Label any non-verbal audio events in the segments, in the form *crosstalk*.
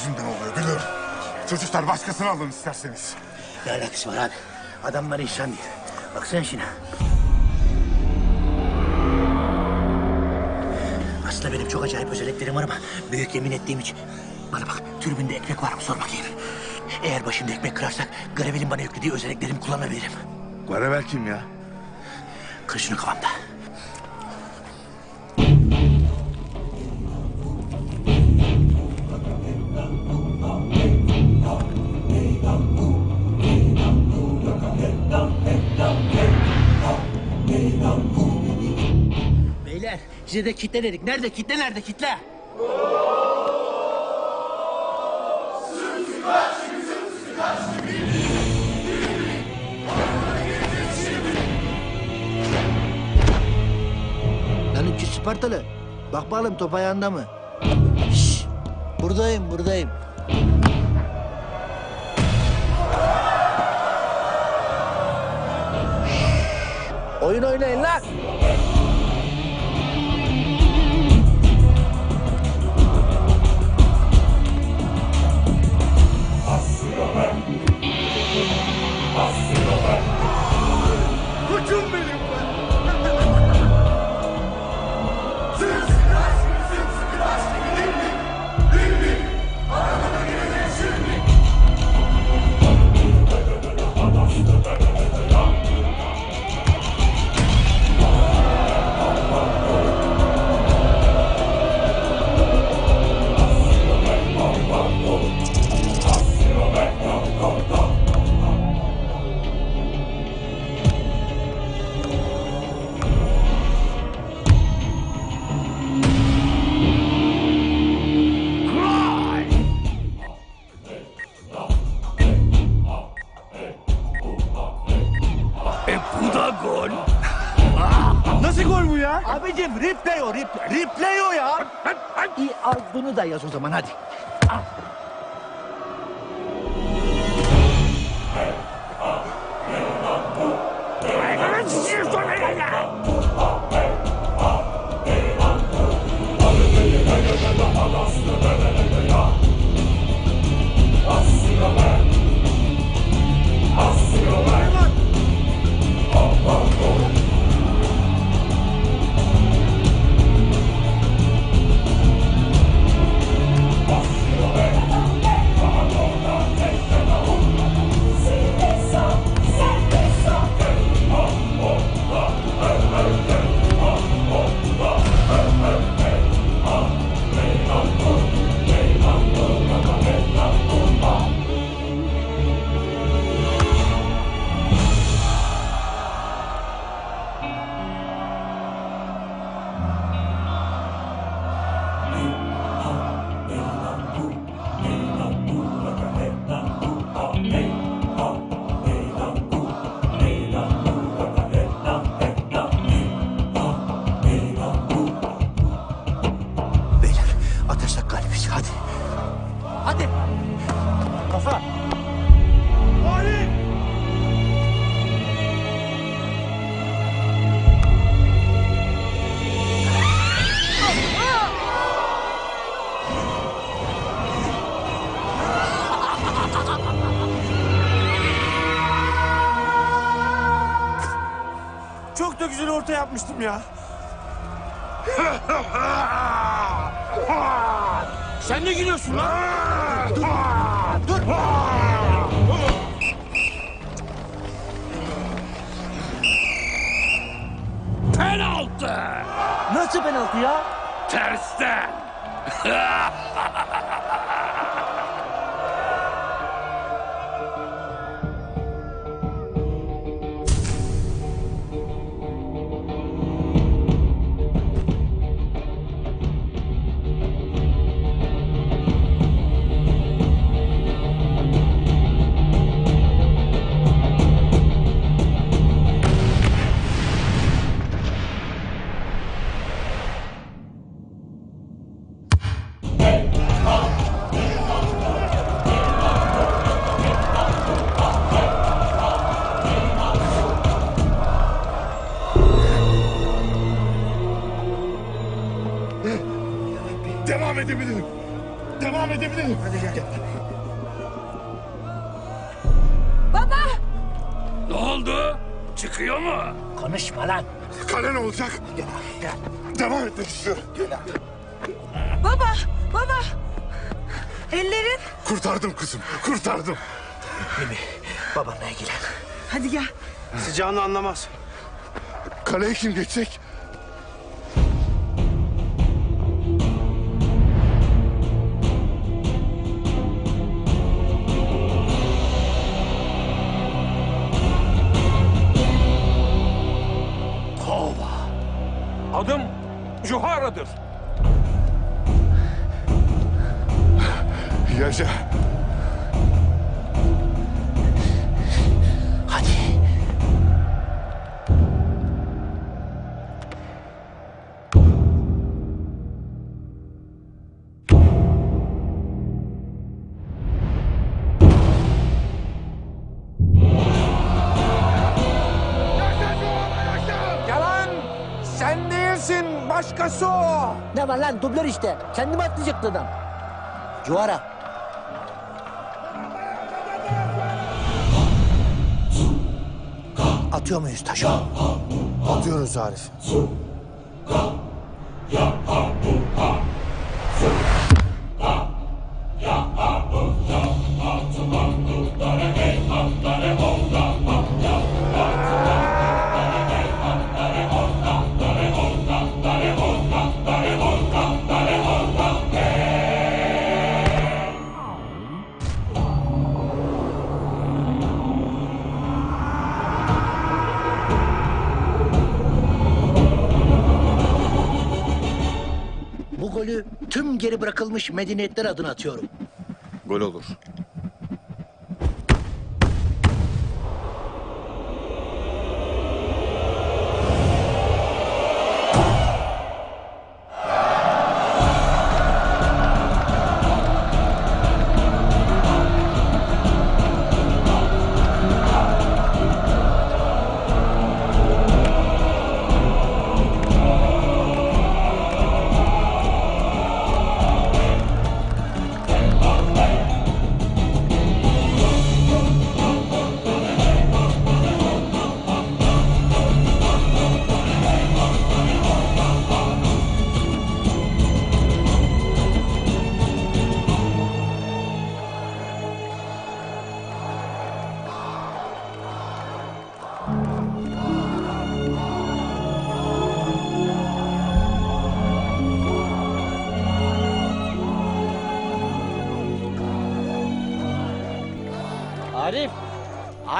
yüzünden oluyor biliyorum. Çocuklar başkasını alın isterseniz. Ne alakası var abi? Adam bana insan değil. Baksana şuna. Aslında benim çok acayip özelliklerim var ama büyük yemin ettiğim için. Bana bak türbünde ekmek var mı sor bakayım. Eğer başımda ekmek kırarsak Gravel'in bana yüklediği özelliklerimi kullanabilirim. Gravel kim ya? Kır şunu kafamda. Size de kitle dedik. Nerede kitle nerede kitle? Lan üç Spartalı. Bak bakalım top ayağında mı? Şşş. Buradayım, buradayım. Oyun oynayın lan. Abicim replay o, replay, replay o ya. İyi al bunu da yaz o zaman hadi. Beyler yapmıştım ya. Sen ne gülüyorsun lan? Dur. Penaltı! Nasıl penaltı ya? Tersten! *laughs* Devam edebilirim. devam edebilirim. Baba! Ne oldu? Çıkıyor mu? Konuşma lan. Kale ne olacak? Devam etmek istiyorum. Baba! Baba! Ellerin. Kurtardım kızım, kurtardım. Mimi, babamla ilgilen. Hadi gel. Sıcağını anlamaz. Kaleye kim geçecek? Yaşa. Hadi. Yalan! Sen değilsin, başkası o. Ne var lan dublör işte. Kendimi atlayacaktı adam. Cuara. Atıyor muyuz taşı? Atıyoruz Arif. Bu bırakılmış medeniyetler adına atıyorum. Gol olur.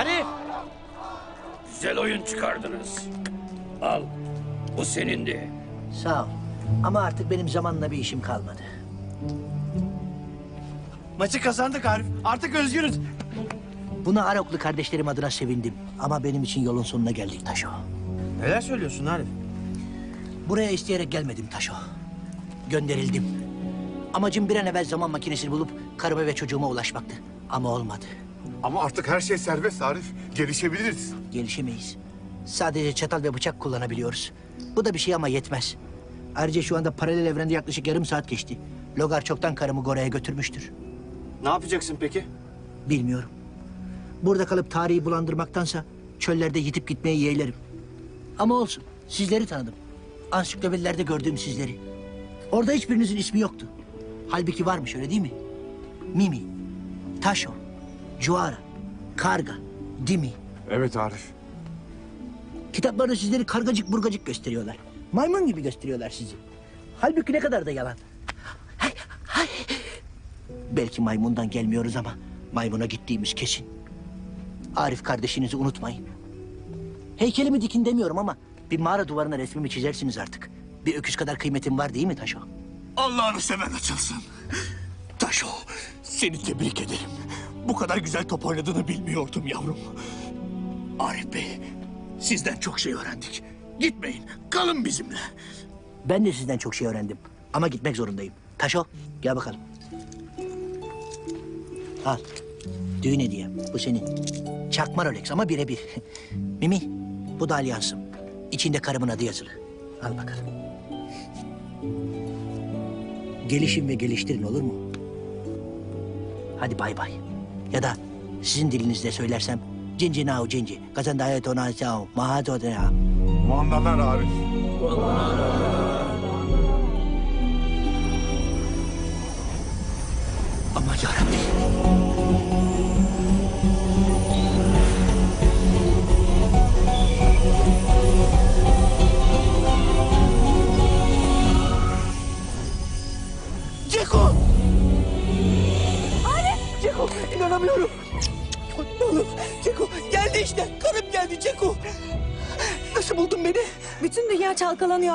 Arif. Güzel oyun çıkardınız. Al. Bu senindi. Sağ ol. Ama artık benim zamanla bir işim kalmadı. Maçı kazandık Arif. Artık özgürüz. Buna Aroklu kardeşlerim adına sevindim. Ama benim için yolun sonuna geldik Taşo. Neler söylüyorsun Arif? Buraya isteyerek gelmedim Taşo. Gönderildim. Amacım bir an evvel zaman makinesini bulup karıma ve çocuğuma ulaşmaktı. Ama olmadı. Ama artık her şey serbest Arif. Gelişebiliriz. Gelişemeyiz. Sadece çatal ve bıçak kullanabiliyoruz. Bu da bir şey ama yetmez. Ayrıca şu anda paralel evrende yaklaşık yarım saat geçti. Logar çoktan karımı Gore'ye götürmüştür. Ne yapacaksın peki? Bilmiyorum. Burada kalıp tarihi bulandırmaktansa çöllerde yitip gitmeyi yeğlerim. Ama olsun. Sizleri tanıdım. Ansiklopedilerde gördüğüm sizleri. Orada hiçbirinizin ismi yoktu. Halbuki varmış öyle değil mi? Mimi, Taşo, Cuara, Karga, Dimi. Evet Arif. Kitaplarda sizleri kargacık burgacık gösteriyorlar. Maymun gibi gösteriyorlar sizi. Halbuki ne kadar da yalan. Hay, hay. Belki maymundan gelmiyoruz ama maymuna gittiğimiz kesin. Arif kardeşinizi unutmayın. Heykelimi dikin demiyorum ama bir mağara duvarına resmimi çizersiniz artık. Bir öküz kadar kıymetim var değil mi Taşo? Allah'ını seven açılsın. Taşo, seni tebrik ederim. Bu kadar güzel top oynadığını bilmiyordum yavrum. Arif Bey, sizden çok şey öğrendik. Gitmeyin, kalın bizimle. Ben de sizden çok şey öğrendim. Ama gitmek zorundayım. Taşo gel bakalım. Al. Düğün hediyem. Bu senin. Çakma Rolex ama birebir. *laughs* Mimi bu da alyansım. İçinde karımın adı yazılı. Al bakalım. Gelişin ve geliştirin olur mu? Hadi bay bay. Ya da sizin dilinizde söylersem cinci nao cinci. Kazandaya tona sao mahato ya. Mandalar Arif. Aman yarabbim.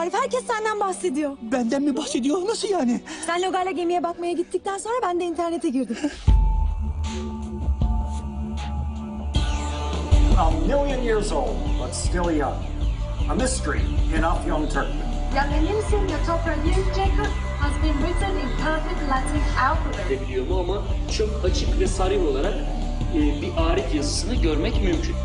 Arif. Herkes senden bahsediyor. Benden mi bahsediyor? Nasıl yani? Sen Logar'la gemiye bakmaya gittikten sonra ben de internete girdim. a million years old, but still young. A mystery in Afyon, Turkey. Yangelius'in Eutrophia Jacob has been written in perfect Latin alphabet. edebiliyor mu ama çok açık ve sarih olarak e, bir Arif yazısını görmek mümkün.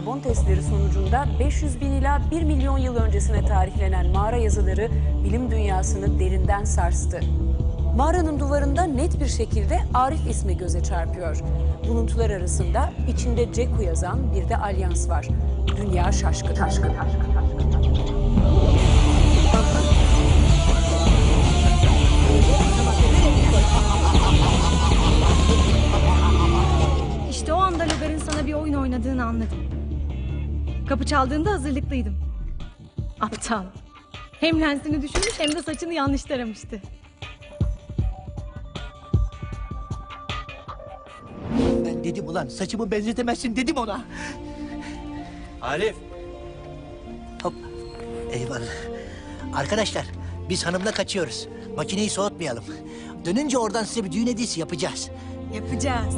Karbon testleri sonucunda 500 bin ila 1 milyon yıl öncesine tarihlenen mağara yazıları bilim dünyasını derinden sarstı. Mağaranın duvarında net bir şekilde Arif ismi göze çarpıyor. Buluntular arasında içinde Ceku yazan bir de alyans var. Dünya şaşkın. şaşkın. İşte o anda Logar'ın sana bir oyun oynadığını anladım. Kapı çaldığında hazırlıklıydım. Aptal. Hem lensini düşürmüş hem de saçını yanlış taramıştı. Ben dedim ulan saçımı benzetemezsin dedim ona. Arif. Hop. Eyvallah. Arkadaşlar biz hanımla kaçıyoruz. Makineyi soğutmayalım. Dönünce oradan size bir düğün hediyesi yapacağız. Yapacağız.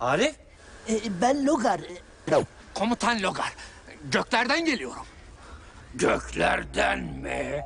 Arif. Ee, ben Logar. Komutan Logar, göklerden geliyorum. Göklerden mi?